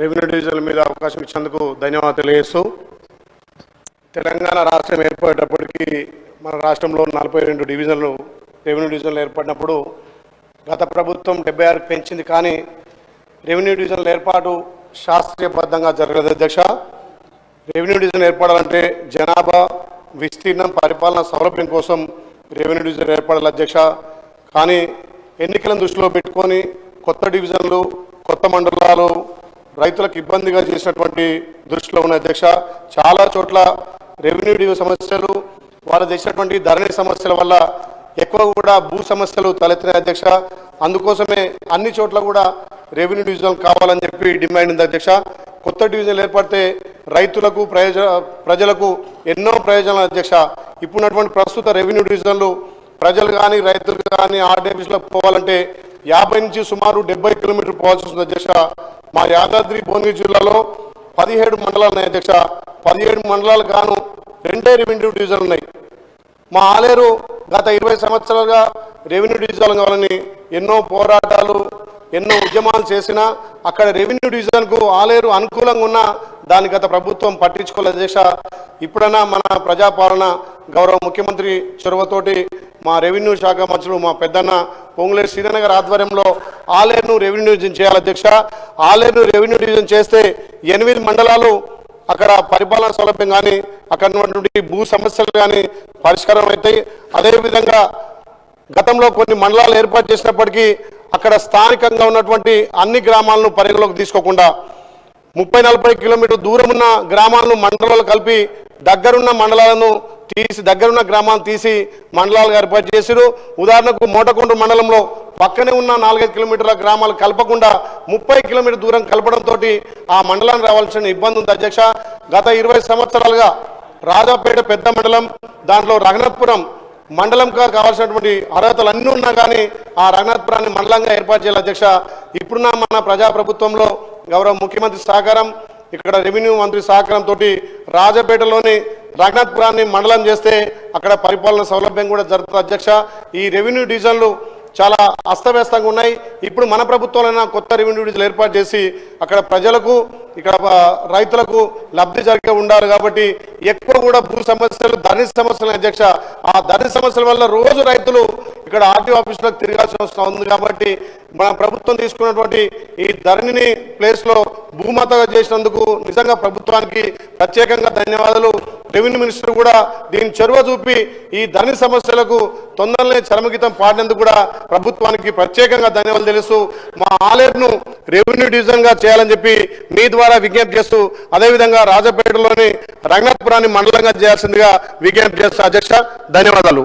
Revenue డివిజన్ల మీద అవకాశం ఇచ్చేందుకు ధన్యవాదాలు తెలియజేస్తూ తెలంగాణ రాష్ట్రం ఏర్పడేటప్పటికి మన రాష్ట్రంలో నలభై రెండు డివిజన్లు రెవెన్యూ డివిజన్లు ఏర్పడినప్పుడు గత ప్రభుత్వం డెబ్బై ఆరుకు పెంచింది కానీ రెవెన్యూ డివిజన్ల ఏర్పాటు శాస్త్రీయబద్ధంగా జరగలేదు. అధ్యక్ష రెవెన్యూ డివిజన్ ఏర్పడాలంటే జనాభా విస్తీర్ణం పరిపాలన సౌలభ్యం కోసం రెవెన్యూ డివిజన్ ఏర్పడాలి అధ్యక్ష. కానీ ఎన్నికలను దృష్టిలో పెట్టుకొని కొత్త డివిజన్లు కొత్త మండలాలు రైతులకు ఇబ్బందిగా చేసినటువంటి దృష్టిలో ఉన్న అధ్యక్ష చాలా చోట్ల రెవెన్యూ సమస్యలు వాళ్ళు తెచ్చినటువంటి ధరణి సమస్యల వల్ల ఎక్కువ కూడా భూ సమస్యలు తలెత్తినాయి అధ్యక్ష. అందుకోసమే అన్ని చోట్ల కూడా రెవెన్యూ డివిజన్ కావాలని చెప్పి డిమాండ్ ఉంది అధ్యక్ష. కొత్త డివిజన్లు ఏర్పడితే రైతులకు ప్రయోజ ప్రజలకు ఎన్నో ప్రయోజనాలు అధ్యక్ష. ఇప్పుడున్నటువంటి ప్రస్తుత రెవెన్యూ డివిజన్లు ప్రజలు కానీ రైతులు కానీ ఆర్డీఎఫీస్లో పోవాలంటే యాభై నుంచి సుమారు డెబ్బై కిలోమీటర్లు పోవాల్సి వస్తుంది అధ్యక్ష. మా యాదాద్రి భువనగిరి జిల్లాలో పదిహేడు మండలాలు ఉన్నాయి అధ్యక్ష. పదిహేడు మండలాలు గాను రెండే రెవెన్యూ డివిజన్లు ఉన్నాయి. మా ఆలేరు గత ఇరవై సంవత్సరాలుగా రెవెన్యూ డివిజన్ కావాలని ఎన్నో పోరాటాలు ఎన్నో ఉద్యమాలు చేసినా అక్కడ రెవెన్యూ డివిజన్కు ఆలేరు అనుకూలంగా ఉన్న దాని గత ప్రభుత్వం పట్టించుకోలేదు దేశ ఇప్పుడైనా మన ప్రజాపాలన గౌరవ ముఖ్యమంత్రి చొరవతోటి మా రెవెన్యూ శాఖ మంత్రులు మా పెద్దన్న పొంగులేరు శ్రీనగర్ ఆధ్వర్యంలో ఆలేరును రెవెన్యూ డివిజన్ చేయాలి అధ్యక్ష. ఆలేరును రెవెన్యూ డివిజన్ చేస్తే ఎనిమిది మండలాలు అక్కడ పరిపాలన సౌలభ్యం కానీ అక్కడ ఉన్నటువంటి భూ సమస్యలు కానీ పరిష్కారం అవుతాయి. అదేవిధంగా గతంలో కొన్ని మండలాలు ఏర్పాటు చేసినప్పటికీ అక్కడ స్థానికంగా ఉన్నటువంటి అన్ని గ్రామాలను పరిగణలోకి తీసుకోకుండా ముప్పై నలభై కిలోమీటర్ దూరం ఉన్న గ్రామాలను మండలాలు కలిపి దగ్గరున్న మండలాలను తీసి దగ్గరున్న గ్రామాలను తీసి మండలాలుగా ఏర్పాటు చేశారు ఉదాహరణకు మోటకొండ మండలంలో పక్కనే ఉన్న నాలుగైదు కిలోమీటర్ల గ్రామాలు కలపకుండా ముప్పై కిలోమీటర్ దూరం కలపడంతో ఆ మండలానికి రావాల్సిన ఇబ్బంది ఉంది అధ్యక్ష. గత ఇరవై సంవత్సరాలుగా రాజాపేట పెద్ద మండలం దాంట్లో రఘునాథపురం మండలంగా కావాల్సినటువంటి అర్హతలు అన్నీ ఉన్నా కానీ ఆ రఘునాథపురాన్ని మండలంగా ఏర్పాటు చేయాలి అధ్యక్ష. ఇప్పుడున్న మన ప్రజాప్రభుత్వంలో గౌరవ ముఖ్యమంత్రి సహకారం ఇక్కడ రెవెన్యూ మంత్రి సహకారంతో రాజపేటలోని రఘునాథ్పురాన్ని మండలం చేస్తే అక్కడ పరిపాలన సౌలభ్యం కూడా జరుగుతుంది. అధ్యక్ష ఈ రెవెన్యూ డివిజన్లు చాలా అస్తవ్యస్తంగా ఉన్నాయి. ఇప్పుడు మన ప్రభుత్వంలో కొత్త రెవెన్యూ డివిజన్లు ఏర్పాటు చేసి అక్కడ ప్రజలకు ఇక్కడ రైతులకు లబ్ధి జరిగే ఉండాలి కాబట్టి ఎక్కువ కూడా భూ సమస్యలు ధరణి సమస్యలు అధ్యక్ష. ఆ ధరణి సమస్యల వల్ల రోజు రైతులు ఇక్కడ ఆర్టీఓ ఆఫీసులకు తిరగాల్సిన అవసరం ఉంది కాబట్టి మన ప్రభుత్వం తీసుకున్నటువంటి ఈ ధరణిని ప్లేస్లో భూమాతగా చేసినందుకు నిజంగా ప్రభుత్వానికి ప్రత్యేకంగా ధన్యవాదాలు. రెవెన్యూ మినిస్టర్ కూడా దీని చొరవ చూపి ఈ ధరణి సమస్యలకు తొందరనే చరమగీతం పాడినందుకు కూడా ప్రభుత్వానికి ప్రత్యేకంగా ధన్యవాదాలు తెలుసు మా ఆలేరును రెవెన్యూ డివిజన్గా చేయాలని చెప్పి మీ ద్వారా విజ్ఞప్తి చేస్తూ అదేవిధంగా రాజపేటలోని రంగనాథపురాన్ని మండలంగా చేయాల్సిందిగా విజ్ఞప్తి చేస్తూ అధ్యక్ష ధన్యవాదాలు.